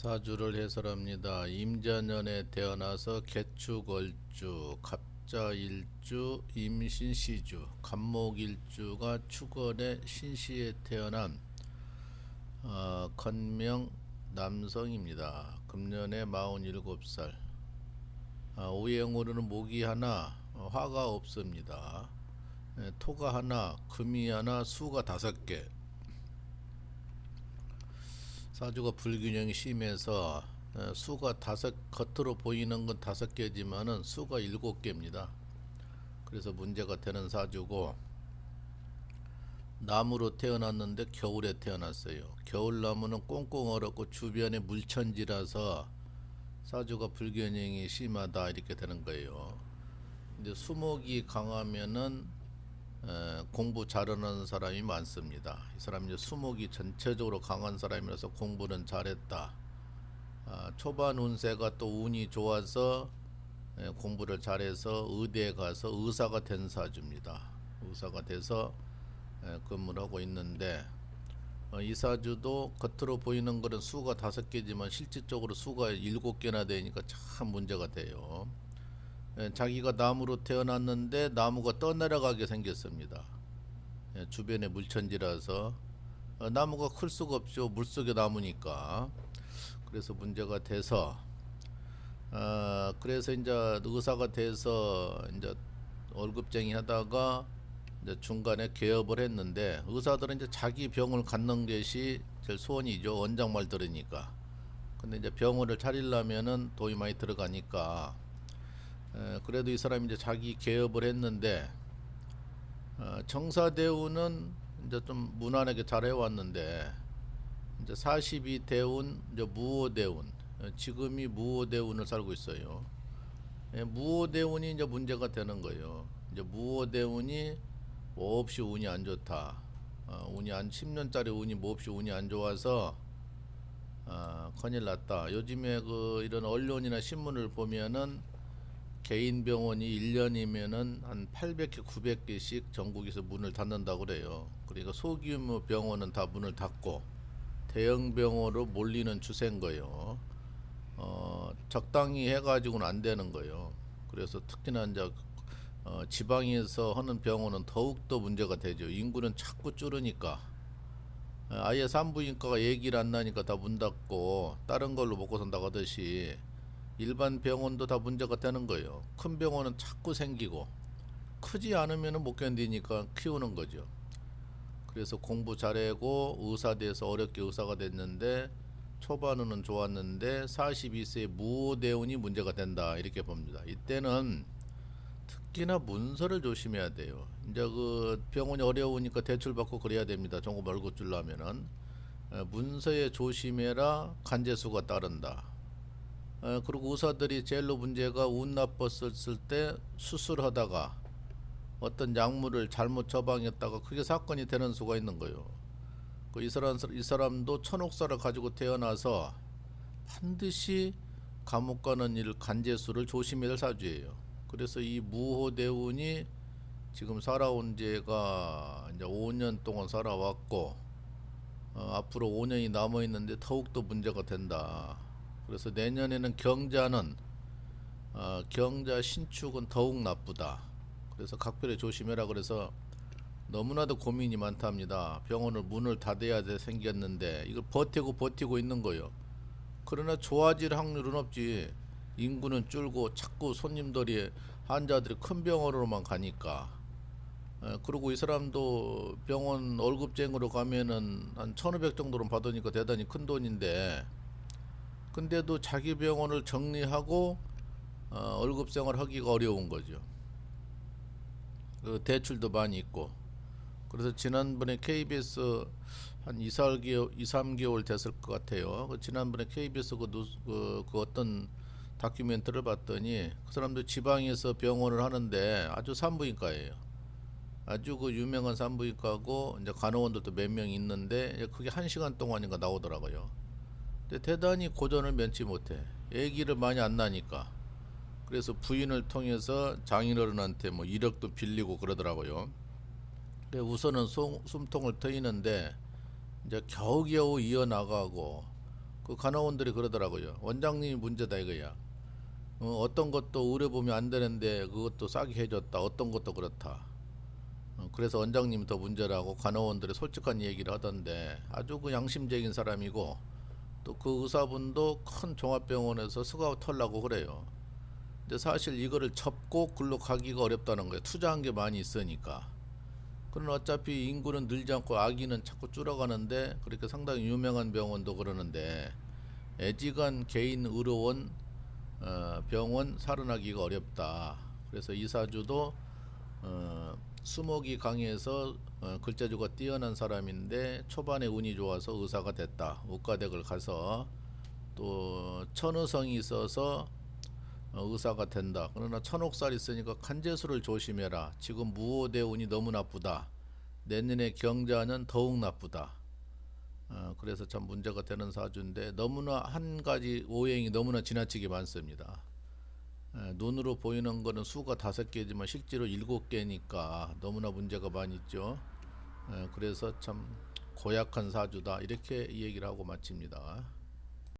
사주를 해설합니다. 임자년에 태어나서 개축월주, 갑자일주, 임신시주, 간목일주가 축월의 신시에 태어난 어, 건명 남성입니다. 금년에 47살. 아, 오행으로는 목이 하나, 어, 화가 없습니다. 예, 토가 하나, 금이 하나, 수가 다섯 개. 사주가 불균형이 심해서 어, 수가 다섯 겉으로 보이는 건 다섯 개지만은 수가 일곱 개입니다. 그래서 문제가 되는 사주고 나무로 태어났는데 겨울에 태어났어요. 겨울 나무는 꽁꽁 얼었고 주변에 물천지라서 사주가 불균형이 심하다 이렇게 되는 거예요. 근데 수목이 강하면은 에, 공부 잘하는 사람이 많습니다. 이 사람이 이제 수목이 전체적으로 강한 사람이라서 공부는 잘했다. 아, 초반 운세가 또 운이 좋아서 에, 공부를 잘해서 의대에 가서 의사가 된 사주입니다. 의사가 돼서 에, 근무를 하고 있는데 어, 이 사주도 겉으로 보이는 거는 수가 다섯 개지만 실질적으로 수가 일곱 개나 되니까 참 문제가 돼요. 예, 자기가 나무로 태어났는데 나무가 떠내려가게 생겼습니다. 예, 주변에 물천지라서 어, 나무가 클 수가 없죠. 물속에 나무니까. 그래서 문제가 돼서 아, 그래서 이제 의사가 돼서 이제 월급쟁이 하다가 이제 중간에 개업을 했는데 의사들은 이제 자기 병을 갖는 것이 제일 소원이죠. 원장 말 들으니까. 근데 이제 병원을 차리려면은 돈이 많이 들어가니까 에, 그래도 이 사람이 이제 자기 개업을 했는데 어, 정사대운은 이제 좀 무난하게 잘 해왔는데 이제 42 대운 이제 무호대운 어, 지금이 무호대운을 살고 있어요. 예, 무호대운이 이제 문제가 되는 거예요. 이제 무호대운이 몹시 운이 안 좋다. 어, 운이 한 10년짜리 운이 몹시 운이 안 좋아서 아, 큰일 났다. 요즘에 그 이런 언론이나 신문을 보면은 개인 병원이 1년이면은 한 800개, 900개씩 전국에서 문을 닫는다고 그래요. 그러니까 소규모 병원은 다 문을 닫고 대형 병원으로 몰리는 추세인 거예요. 어, 적당히 해가지고는 안 되는 거예요. 그래서 특히나 이제 어, 지방에서 하는 병원은 더욱더 문제가 되죠. 인구는 자꾸 줄으니까. 어, 아예 산부인과가 얘기를 안 나니까 다 문 닫고 다른 걸로 먹고 산다고 하듯이 일반 병원도 다 문제가 되는 거예요. 큰 병원은 자꾸 생기고 크지 않으면 못 견디니까 키우는 거죠. 그래서 공부 잘하고 의사 돼서 어렵게 의사가 됐는데 초반은 좋았는데 42세 무호대운이 문제가 된다 이렇게 봅니다. 이때는 특히나 문서를 조심해야 돼요. 이제 그 병원이 어려우니까 대출 받고 그래야 됩니다. 종고 멀고 줄라면은 에, 문서에 조심해라 간제수가 따른다. 에, 그리고 의사들이 제일로 문제가 운 나빴을 때 수술하다가 어떤 약물을 잘못 처방했다가 그게 사건이 되는 수가 있는 거예요. 그 이 사람 이 사람도 천옥사를 가지고 태어나서 반드시 감옥 가는 일 간제수를 조심해야 될 사주예요. 그래서 이 무호대운이 지금 살아온 지가 이제 5년 동안 살아왔고 어, 앞으로 5년이 남아 있는데 더욱더 문제가 된다. 그래서 내년에는 경자는 어, 경자 신축은 더욱 나쁘다. 그래서 각별히 조심해라 그래서 너무나도 고민이 많답니다. 병원을 문을 닫아야 돼 생겼는데 이걸 버티고 버티고 있는 거요. 그러나 좋아질 확률은 없지. 인구는 줄고 자꾸 손님들이 환자들이 큰 병원으로만 가니까. 에, 그리고 이 사람도 병원 월급쟁으로 가면은 한1,500 정도로 받으니까 대단히 큰 돈인데 근데도 자기 병원을 정리하고 어, 월급 생활 하기가 어려운 거죠. 그 대출도 많이 있고. 그래서 지난번에 KBS 한 2, 4개월, 2, 3개월 됐을 것 같아요. 그 지난번에 KBS 그, 누, 그, 그 어떤 다큐멘터리를 봤더니 그 사람도 지방에서 병원을 하는데 아주 산부인과예요. 아주 그 유명한 산부인과고 이제 간호원들도 몇 명 있는데 그게 한 시간 동안인가 나오더라고요. 근데 대단히 고전을 면치 못해. 애기를 많이 안 나니까. 그래서 부인을 통해서 장인어른한테 뭐 1억도 빌리고 그러더라고요. 근데 우선은 송- 숨통을 트이는데 이제 겨우겨우 이어나가고 그그 간호원들이 그러더라고요. 원장님이 문제다 이거야. 어, 어떤 것도 의뢰 보면 안 되는데 그것도 싸게 해줬다. 어떤 것도 그렇다. 어, 그래서 원장님이 더 문제라고 간호원들이 솔직한 얘기를 하던데 아주 그 양심적인 사람이고 또 그 의사분도 큰 종합병원에서 스카우트 하려고 그래요. 근데 사실 이거를 접고 글로 가기가 어렵다는 거예요. 투자한 게 많이 있으니까. 그러나 어차피 인구는 늘지 않고 아기는 자꾸 줄어가는데 그렇게 상당히 유명한 병원도 그러는데 애지간 개인 의료원 어, 병원 살아나기가 어렵다. 그래서 이사주도 어, 수목이 강해서 어, 글자주가 뛰어난 사람인데 초반에 운이 좋아서 의사가 됐다. 우가댁을 가서 또 천의성이 있어서 어, 의사가 된다. 그러나 천옥살 있으니까 간제수를 조심해라. 지금 무호대 운이 너무 나쁘다. 내년에 경자는 더욱 나쁘다. 어, 그래서 참 문제가 되는 사주인데 너무나 한 가지 오행이 너무나 지나치게 많습니다. 에, 눈으로 보이는 거는 수가 다섯 개지만 실제로 일곱 개니까 너무나 문제가 많이 있죠. 에, 그래서 참 고약한 사주다 이렇게 이 얘기를 하고 마칩니다.